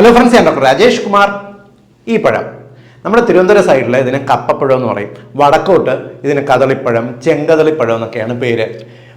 Hello friends ഞാൻ doctor Rajesh Kumar. ഈ പഴം. നമ്മുടെ തിരുവനന്തപുരം സൈഡിൽ ഇതിന് കപ്പപ്പഴം എന്ന് പറയും. വടക്കോട്ട് ഇതിന് കദളിപ്പഴം ചെങ്കദളിപ്പഴം എന്നൊക്കെയാണ് പേര്.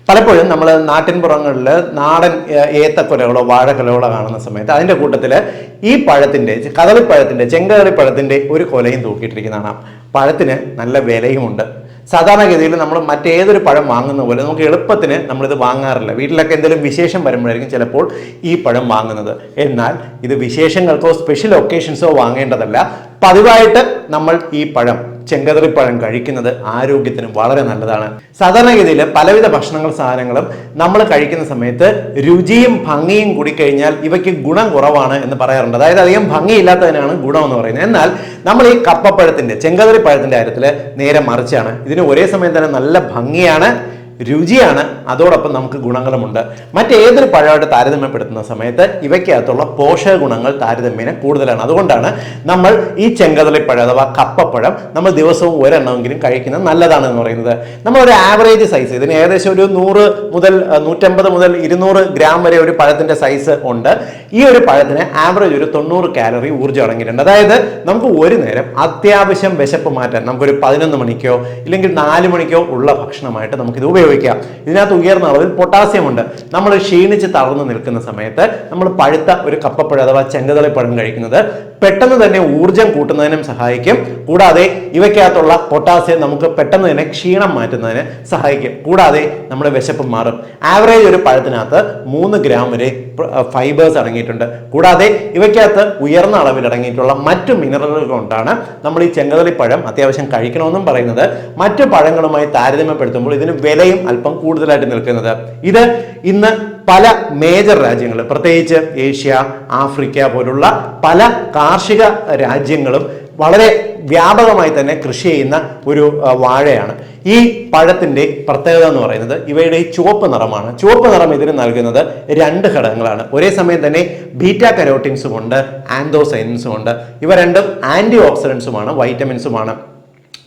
പലപ്പോഴും നമ്മൾ നാട്ടിൻപുറങ്ങളിൽ നാടൻ ഏത്തക്കൊലകളോ വാഴക്കൊലകളോ കാണുന്ന സമയത്ത് അതിന്റെ കൂട്ടത്തിൽ ഈ പഴത്തിന്റെ കദളിപ്പഴത്തിന്റെ ചെങ്കദളിപ്പഴത്തിന്റെ ഒരു കൊലയും തൂക്കിയിട്ടിരിക്കുന്നതാണ്. പഴത്തിന് നല്ല വിലയുമുണ്ട്. സാധാരണഗതിയിൽ നമ്മൾ മറ്റേതൊരു പഴം വാങ്ങുന്ന പോലെ നമുക്ക് എളുപ്പത്തിന് നമ്മളിത് വാങ്ങാറില്ല. വീട്ടിലൊക്കെ എന്തെങ്കിലും വിശേഷം വരുമ്പോഴായിരിക്കും ചിലപ്പോൾ ഈ പഴം വാങ്ങുന്നത്. എന്നാൽ ഇത് വിശേഷങ്ങൾക്കോ സ്പെഷ്യൽ ഒക്കേഷൻസോ വാങ്ങേണ്ടതല്ല. പതിവായിട്ട് നമ്മൾ ഈ പഴം ചെങ്കതറിപ്പഴം കഴിക്കുന്നത് ആരോഗ്യത്തിന് വളരെ നല്ലതാണ്. സാധാരണഗതിയിൽ പലവിധ ഭക്ഷണങ്ങൾ സാധനങ്ങളും നമ്മൾ കഴിക്കുന്ന സമയത്ത് രുചിയും ഭംഗിയും കൂടി കഴിഞ്ഞാൽ ഇവയ്ക്ക് ഗുണം കുറവാണ് എന്ന് പറയാറുണ്ട്. അതായത് അധികം ഭംഗിയില്ലാത്തതിനാണ് ഗുണം എന്ന് പറയുന്നത്. എന്നാൽ നമ്മൾ ഈ കപ്പപ്പഴത്തിന്റെ ചെങ്കതറി പഴത്തിന്റെ കാര്യത്തിൽ നേരെ മറിച്ചാണ്. ഇതിന് ഒരേ സമയം തന്നെ നല്ല ഭംഗിയാണ് രുചിയാണ്. അതോടൊപ്പം നമുക്ക് ഗുണങ്ങളുമുണ്ട്. മറ്റേതൊരു പഴമായിട്ട് താരതമ്യപ്പെടുത്തുന്ന സമയത്ത് ഇവയ്ക്കകത്തുള്ള പോഷക ഗുണങ്ങൾ താരതമ്യേന കൂടുതലാണ്. അതുകൊണ്ടാണ് നമ്മൾ ഈ ചെങ്കതളിപ്പഴം അഥവാ കപ്പപ്പഴം നമ്മൾ ദിവസവും ഒരെണ്ണമെങ്കിലും കഴിക്കുന്നത് നല്ലതാണ് എന്ന് പറയുന്നത്. നമ്മൾ ഒരു ആവറേജ് സൈസ് ഇതിന് ഏകദേശം ഒരു നൂറ് മുതൽ നൂറ്റമ്പത് മുതൽ ഇരുന്നൂറ് ഗ്രാം വരെ ഒരു പഴത്തിന്റെ സൈസ് ഉണ്ട്. ഈ ഒരു പഴത്തിന് ആവറേജ് ഒരു തൊണ്ണൂറ് കാലറി ഊർജം അടങ്ങിയിട്ടുണ്ട്. അതായത് നമുക്ക് ഒരു നേരം അത്യാവശ്യം വിശപ്പ് മാറ്റാൻ നമുക്കൊരു പതിനൊന്ന് മണിക്കോ ഇല്ലെങ്കിൽ നാല് മണിക്കോ ഉള്ള ഭക്ഷണമായിട്ട് നമുക്കിത് ഉപയോഗിക്കാം. ഇതിനകത്ത് ഉയർന്ന അളവിൽ പൊട്ടാസ്യം ഉണ്ട്. നമ്മൾ ക്ഷീണിച്ച് തളർന്നു നിൽക്കുന്ന സമയത്ത് നമ്മൾ പഴുത്ത ഒരു കപ്പപ്പഴം അഥവാ ചെങ്കതളിപ്പഴം കഴിക്കുന്നത് പെട്ടെന്ന് തന്നെ ഊർജം കൂട്ടുന്നതിനും സഹായിക്കും. കൂടാതെ ഇവയ്ക്കകത്തുള്ള പൊട്ടാസ്യം നമുക്ക് പെട്ടെന്ന് തന്നെ ക്ഷീണം മാറ്റുന്നതിന് സഹായിക്കും. കൂടാതെ നമ്മുടെ വിശപ്പ് മാറും. ആവറേജ് ഒരു പഴത്തിനകത്ത് മൂന്ന് ഗ്രാം വരെ ഫൈബേഴ്സ് അടങ്ങിയിട്ടുണ്ട്. കൂടാതെ ഇവയ്ക്കകത്ത് ഉയർന്ന അളവിൽ അടങ്ങിയിട്ടുള്ള മറ്റു മിനറലുകൾ കൊണ്ടാണ് നമ്മൾ ഈ ചെങ്കതളിപ്പഴം അത്യാവശ്യം കഴിക്കണമെന്നും പറയുന്നത്. മറ്റു പഴങ്ങളുമായി താരതമ്യപ്പെടുത്തുമ്പോൾ ഇതിന് വിലയും അല്പം കൂടുതലായിട്ട് നിൽക്കുന്നത്. ഇത് ഇന്ന് പല മേജർ രാജ്യങ്ങൾ പ്രത്യേകിച്ച് ഏഷ്യ ആഫ്രിക്ക പോലുള്ള പല കാർഷിക രാജ്യങ്ങളും വളരെ വ്യാപകമായി തന്നെ കൃഷി ചെയ്യുന്ന ഒരു വാഴയാണ്. ഈ പഴത്തിന്റെ പ്രത്യേകത എന്ന് പറയുന്നത് ഇവയുടെ ഈ ചുവപ്പ് നിറമാണ്. ചുവപ്പ് നിറം ഇതിന് നൽകുന്നത് രണ്ട് ഘടകങ്ങളാണ്. ഒരേ സമയം തന്നെ ബീറ്റ കരോട്ടിൻസും ഉണ്ട് ആൻഡോസൈൻസും ഉണ്ട്. ഇവ രണ്ടും ആന്റി ഓക്സിഡൻസുമാണ് വൈറ്റമിൻസുമാണ്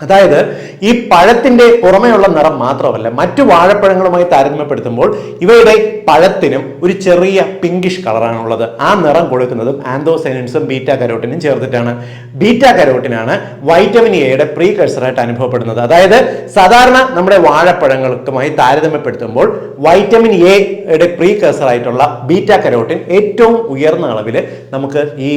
അതായത് ഈ പഴത്തിന്റെ പുറമെയുള്ള നിറം മാത്രമല്ല മറ്റു വാഴപ്പഴങ്ങളുമായി താരതമ്യപ്പെടുത്തുമ്പോൾ ഇവയുടെ പഴത്തിനും ഒരു ചെറിയ പിങ്കിഷ് കളറാണുള്ളത് ആ നിറം കൊടുക്കുന്നതും ആന്തോസൈനൻസും ബീറ്റ കരോട്ടിനും ചേർത്തിട്ടാണ്. ബീറ്റ കരോട്ടിനാണ് വൈറ്റമിൻ എയുടെ പ്രീ കഴ്സറായിട്ട് അനുഭവപ്പെടുന്നത്. അതായത് സാധാരണ നമ്മുടെ വാഴപ്പഴങ്ങൾക്കുമായി താരതമ്യപ്പെടുത്തുമ്പോൾ വൈറ്റമിൻ എയുടെ പ്രീ കഴ്സറായിട്ടുള്ള ബീറ്റ കരോട്ടിൻ ഏറ്റവും ഉയർന്ന അളവിൽ നമുക്ക് ഈ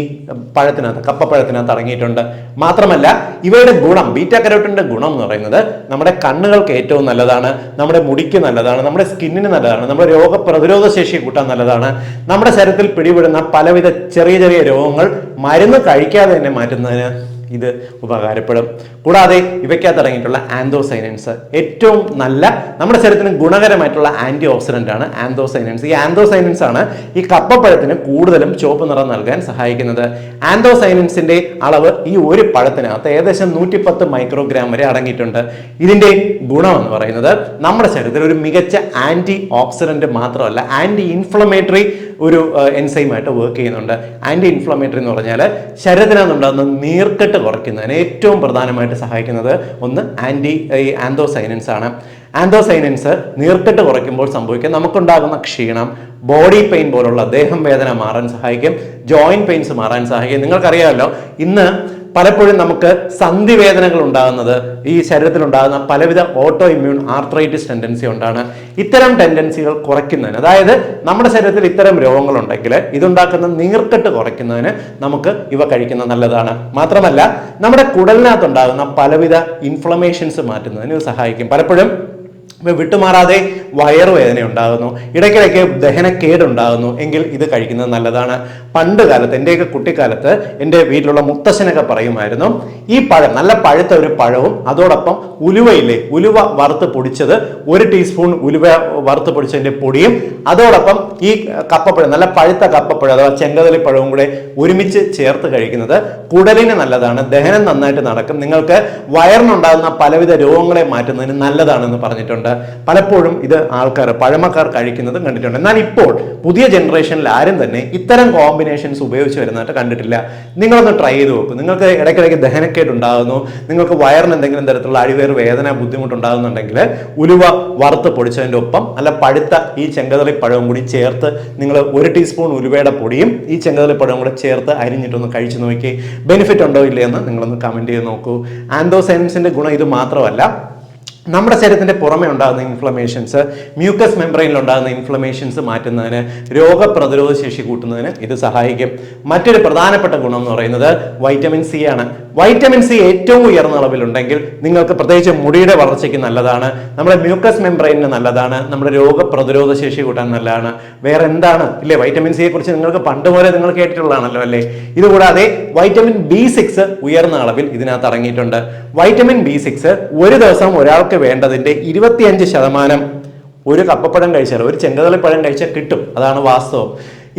പഴത്തിനകത്ത് കപ്പപ്പഴത്തിനകത്ത് അടങ്ങിയിട്ടുണ്ട്. മാത്രമല്ല ഇവയുടെ ഗുണം ബീറ്റ കരോട്ടിന്റെ ഗുണം എന്ന് പറയുന്നത് നമ്മുടെ കണ്ണുകൾക്ക് ഏറ്റവും നല്ലതാണ് നമ്മുടെ മുടിക്ക് നല്ലതാണ് നമ്മുടെ സ്കിന്നിന് നല്ലതാണ് നമ്മുടെ രോഗപ്രതിരോധ ശേഷി കൂട്ടാൻ നല്ലതാണ്. നമ്മുടെ ശരീരത്തിൽ പിടിപെടുന്ന പലവിധ ചെറിയ ചെറിയ രോഗങ്ങൾ മരുന്ന് കഴിക്കാതെ തന്നെ മാറ്റുന്നതിന് ഇത് ഉപകാരപ്പെടും. കൂടാതെ ഇവയ്ക്കകത്ത് അടങ്ങിയിട്ടുള്ള ആന്തോസൈനൻസ് ഏറ്റവും നല്ല നമ്മുടെ ശരീരത്തിന് ഗുണകരമായിട്ടുള്ള ആന്റി ഓക്സിഡന്റ് ആണ് ആന്തോസൈനൻസ്. ഈ ആന്തോസൈനൻസ് ആണ് ഈ കപ്പപ്പഴത്തിന് കൂടുതലും ചുവപ്പ് നിറം നൽകാൻ സഹായിക്കുന്നത്. ആന്തോസൈനൻസിന്റെ അളവ് ഈ ഒരു പഴത്തിനകത്ത് ഏകദേശം നൂറ്റിപ്പത്ത് മൈക്രോഗ്രാം വരെ അടങ്ങിയിട്ടുണ്ട്. ഇതിന്റെ ഗുണം എന്ന് പറയുന്നത് നമ്മുടെ ശരീരത്തിൽ ഒരു മികച്ച ആന്റി ഓക്സിഡന്റ് മാത്രമല്ല ആന്റി ഇൻഫ്ലമേറ്ററി ഒരു എൻസൈമായിട്ട് വർക്ക് ചെയ്യുന്നുണ്ട്. ആന്റി ഇൻഫ്ലമേറ്ററി എന്ന് പറഞ്ഞാൽ ശരീരത്തിനകത്തുണ്ടാകുന്ന നീർക്കെട്ട് കുറയ്ക്കുന്നതിന് ഏറ്റവും പ്രധാനമായിട്ട് സഹായിക്കുന്നത് ഒന്ന് ആന്റി ഈ ആന്തോസൈനൻസ് ആണ്. ആന്തോസൈനൻസ് നീർക്കെട്ട് കുറയ്ക്കുമ്പോൾ സംഭവിക്കുക നമുക്കുണ്ടാകുന്ന ക്ഷീണം ബോഡി പെയിൻ പോലുള്ള ദേഹം വേദന മാറാൻ സഹായിക്കും. ജോയിന്റ് പെയിൻസ് മാറാൻ സഹായിക്കും. നിങ്ങൾക്കറിയാമല്ലോ ഇന്ന് പലപ്പോഴും നമുക്ക് സന്ധിവേദനകൾ ഉണ്ടാകുന്നത് ഈ ശരീരത്തിൽ ഉണ്ടാകുന്ന പലവിധ ഓട്ടോ ഇമ്മ്യൂൺ ആർത്രൈറ്റിസ് ടെൻഡൻസി കൊണ്ടാണ്. ഇത്തരം ടെൻഡൻസികൾ കുറയ്ക്കുന്നതിന് അതായത് നമ്മുടെ ശരീരത്തിൽ ഇത്തരം രോഗങ്ങളുണ്ടെങ്കിൽ ഇതുണ്ടാക്കുന്ന നീർക്കെട്ട് കുറയ്ക്കുന്നതിന് നമുക്ക് ഇവ കഴിക്കുന്നത് നല്ലതാണ്. മാത്രമല്ല നമ്മുടെ കുടലിനകത്തുണ്ടാകുന്ന പലവിധ ഇൻഫ്ലമേഷൻസ് മാറ്റുന്നതിന് സഹായിക്കും. പലപ്പോഴും വിട്ടുമാറാതെ വയറുവേദന ഉണ്ടാകുന്നു. ഇടയ്ക്കിടയ്ക്ക് ദഹനക്കേട് ഉണ്ടാകുന്നു എങ്കിൽ ഇത് കഴിക്കുന്നത് നല്ലതാണ്. പണ്ട് കാലത്ത് എന്റെയൊക്കെ കുട്ടിക്കാലത്ത് എന്റെ വീട്ടിലുള്ള മുത്തശ്ശനൊക്കെ പറയുമായിരുന്നു ഈ പഴം നല്ല പഴുത്ത ഒരു പഴവും അതോടൊപ്പം ഉലുവയില്ലേ ഉലുവ വറുത്ത് പൊടിച്ചത് ഒരു ടീസ്പൂൺ ഉലുവ വറുത്ത് പൊടിച്ചതിന്റെ പൊടിയും അതോടൊപ്പം ഈ കപ്പപ്പഴം നല്ല പഴുത്ത കപ്പപ്പഴം അഥവാ ചെങ്കതലി പഴവും കൂടെ ഒരുമിച്ച് ചേർത്ത് കഴിക്കുന്നത് കുടലിന് നല്ലതാണ്. ദഹനം നന്നായിട്ട് നടക്കും. നിങ്ങൾക്ക് വയറിനുണ്ടാകുന്ന പലവിധ രോഗങ്ങളെ മാറ്റുന്നതിന് നല്ലതാണെന്ന് പറഞ്ഞിട്ടുണ്ട്. കണ്ടിട്ടുണ്ട്. പലപ്പോഴും ഇത് ആൾക്കാർ പഴമക്കാർ കഴിക്കുന്നതും കണ്ടിട്ടുണ്ട്. എന്നാൽ ഇപ്പോൾ പുതിയ ജനറേഷനിൽ ആരും തന്നെ ഇത്തരം കോമ്പിനേഷൻസ് ഉപയോഗിച്ച് വരുന്നതായിട്ട് കണ്ടിട്ടില്ല. നിങ്ങളൊന്ന് ട്രൈ ചെയ്ത് നോക്കും. നിങ്ങൾക്ക് ഇടയ്ക്കിടയ്ക്ക് ദഹനക്കേട് ഉണ്ടാകുന്നു. നിങ്ങൾക്ക് വയറിന് എന്തെങ്കിലും തരത്തിലുള്ള അഴിവേർ വേദന ബുദ്ധിമുട്ടുണ്ടാകുന്നുണ്ടെങ്കിൽ ഉലുവ വറുത്ത് പൊടിച്ചതിന്റെ ഒപ്പം അല്ല പഴുത്ത ഈ ചെങ്കതളി പഴവും കൂടി ചേർത്ത് നിങ്ങൾ ഒരു ടീസ്പൂൺ ഉലുവയുടെ പൊടിയും ഈ ചെങ്കതളി പഴവും കൂടെ ചേർത്ത് അരിഞ്ഞിട്ടൊന്ന് കഴിച്ചു നോക്കി. ബെനിഫിറ്റ് ഉണ്ടോ ഇല്ലയെന്ന് നിങ്ങളൊന്ന് കമന്റ് ചെയ്ത് നോക്കൂ. ആൻഡോസൈൻസിന്റെ ഗുണം ഇത് മാത്രമല്ല നമ്മുടെ ശരീരത്തിന്റെ പുറമെ ഉണ്ടാകുന്ന ഇൻഫ്ലമേഷൻസ് മ്യൂക്കസ് മെംബ്രെയിനിൽ ഉണ്ടാകുന്ന ഇൻഫ്ലമേഷൻസ് മാറ്റുന്നതിന് രോഗപ്രതിരോധ ശേഷി കൂട്ടുന്നതിന് ഇത് സഹായിക്കും. മറ്റൊരു പ്രധാനപ്പെട്ട ഗുണം എന്ന് പറയുന്നത് വൈറ്റമിൻ സി ആണ്. വൈറ്റമിൻ സി ഏറ്റവും ഉയർന്ന അളവിലുണ്ടെങ്കിൽ നിങ്ങൾക്ക് പ്രത്യേകിച്ച് മുടിയുടെ വളർച്ചയ്ക്ക് നല്ലതാണ് നമ്മുടെ മ്യൂക്കസ് മെംബ്രൈനിന് നല്ലതാണ് നമ്മുടെ രോഗപ്രതിരോധ ശേഷി കൂട്ടാൻ നല്ലതാണ്. വേറെ എന്താണ്? ഇല്ലേ വൈറ്റമിൻ സിയെ കുറിച്ച് നിങ്ങൾക്ക് പണ്ട് പോലെ നിങ്ങൾ കേട്ടിട്ടുള്ളതാണല്ലോ അല്ലേ? ഇതുകൂടാതെ വൈറ്റമിൻ ബി സിക്സ് ഉയർന്ന അളവിൽ ഇതിനകത്ത് അടങ്ങിയിട്ടുണ്ട്. വൈറ്റമിൻ ബി സിക്സ് ഒരു ദിവസം ഒരാൾക്ക് വേണ്ടതിന്റെ ഇരുപത്തിയഞ്ച് ശതമാനം ഒരു കപ്പപ്പഴം കഴിച്ചാൽ ഒരു ചെങ്കതളിപ്പഴം കഴിച്ചാൽ കിട്ടും. അതാണ് വാസ്തവം.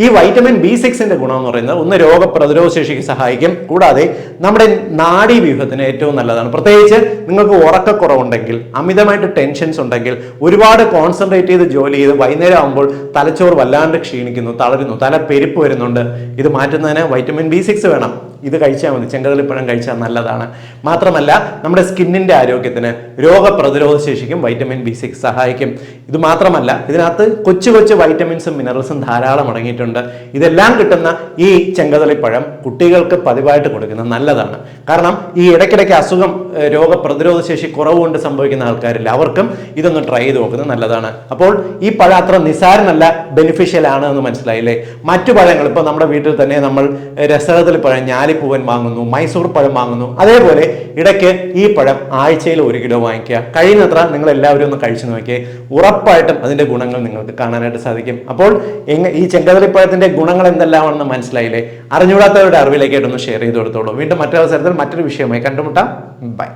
ഈ വൈറ്റമിൻ ബി സിക്സിന്റെ ഗുണം എന്ന് പറയുന്നത് ഒന്ന് രോഗപ്രതിരോധ ശേഷിക്ക് സഹായിക്കും. കൂടാതെ നമ്മുടെ നാഡീവ്യൂഹത്തിന് ഏറ്റവും നല്ലതാണ്. പ്രത്യേകിച്ച് നിങ്ങൾക്ക് ഉറക്കക്കുറവുണ്ടെങ്കിൽ അമിതമായിട്ട് ടെൻഷൻസ് ഉണ്ടെങ്കിൽ ഒരുപാട് കോൺസെൻട്രേറ്റ് ചെയ്ത് ജോലി ചെയ്ത് വൈകുന്നേരം ആകുമ്പോൾ തലച്ചോറ് വല്ലാണ്ട് ക്ഷീണിക്കുന്നു തളരുന്നു തല പെരുപ്പ് വരുന്നുണ്ട്. ഇത് മാറ്റുന്നതിന് വൈറ്റമിൻ ബി സിക്സ് വേണം. ഇത് കഴിച്ചാൽ മതി. ചെങ്കതളിപ്പഴം കഴിച്ചാൽ നല്ലതാണ്. മാത്രമല്ല നമ്മുടെ സ്കിന്നിന്റെ ആരോഗ്യത്തിന് രോഗപ്രതിരോധ ശേഷിക്കും വൈറ്റമിൻ ബി സിക്സ് സഹായിക്കും. ഇത് മാത്രമല്ല ഇതിനകത്ത് കൊച്ചു കൊച്ചു വൈറ്റമിൻസും മിനറൽസും ധാരാളം അടങ്ങിയിട്ടുണ്ട്. ഇതെല്ലാം കിട്ടുന്ന ഈ ചെങ്കതളിപ്പഴം കുട്ടികൾക്ക് പതിവായിട്ട് കൊടുക്കുന്നത് നല്ലതാണ്. കാരണം ഈ ഇടയ്ക്കിടയ്ക്ക് അസുഖം രോഗപ്രതിരോധ ശേഷി കുറവ് കൊണ്ട് സംഭവിക്കുന്ന ആൾക്കാരില്ല. അവർക്കും ഇതൊന്ന് ട്രൈ ചെയ്ത് നോക്കുന്നത് നല്ലതാണ്. അപ്പോൾ ഈ പഴം അത്ര നിസാരമല്ല ബെനിഫിഷ്യൽ ആണ് എന്ന് മനസ്സിലായില്ലേ? മറ്റു പഴങ്ങൾ ഇപ്പോൾ നമ്മുടെ വീട്ടിൽ തന്നെ നമ്മൾ രസകത്തിൽ പഴം ഞാലിപ്പൂവൻ വാങ്ങുന്നു മൈസൂർ പഴം വാങ്ങുന്നു. അതേപോലെ ഇടയ്ക്ക് ഈ പഴം ആഴ്ചയിൽ ഒരു കിലോ വാങ്ങിക്കുക. കഴിയുന്നത്ര നിങ്ങൾ എല്ലാവരും ഒന്ന് കഴിച്ചു നോക്കിയേ. ഉറപ്പായിട്ടും അതിന്റെ ഗുണങ്ങൾ നിങ്ങൾക്ക് കാണാനായിട്ട് സാധിക്കും. അപ്പോൾ ഈ ഈ ചെങ്കതളിപ്പഴത്തിന്റെ ഗുണങ്ങൾ എന്തെല്ലാമാണെന്ന് മനസ്സിലായില്ലേ? അറിഞ്ഞുകൂടാത്തവരുടെ അറിവിലേക്കായിട്ടൊന്ന് ഷെയർ ചെയ്ത് കൊടുത്തോളൂ. വീണ്ടും മറ്റൊരവസരത്തിൽ മറ്റൊരു വിഷയമായി കണ്ടുമുട്ടാം. ബൈ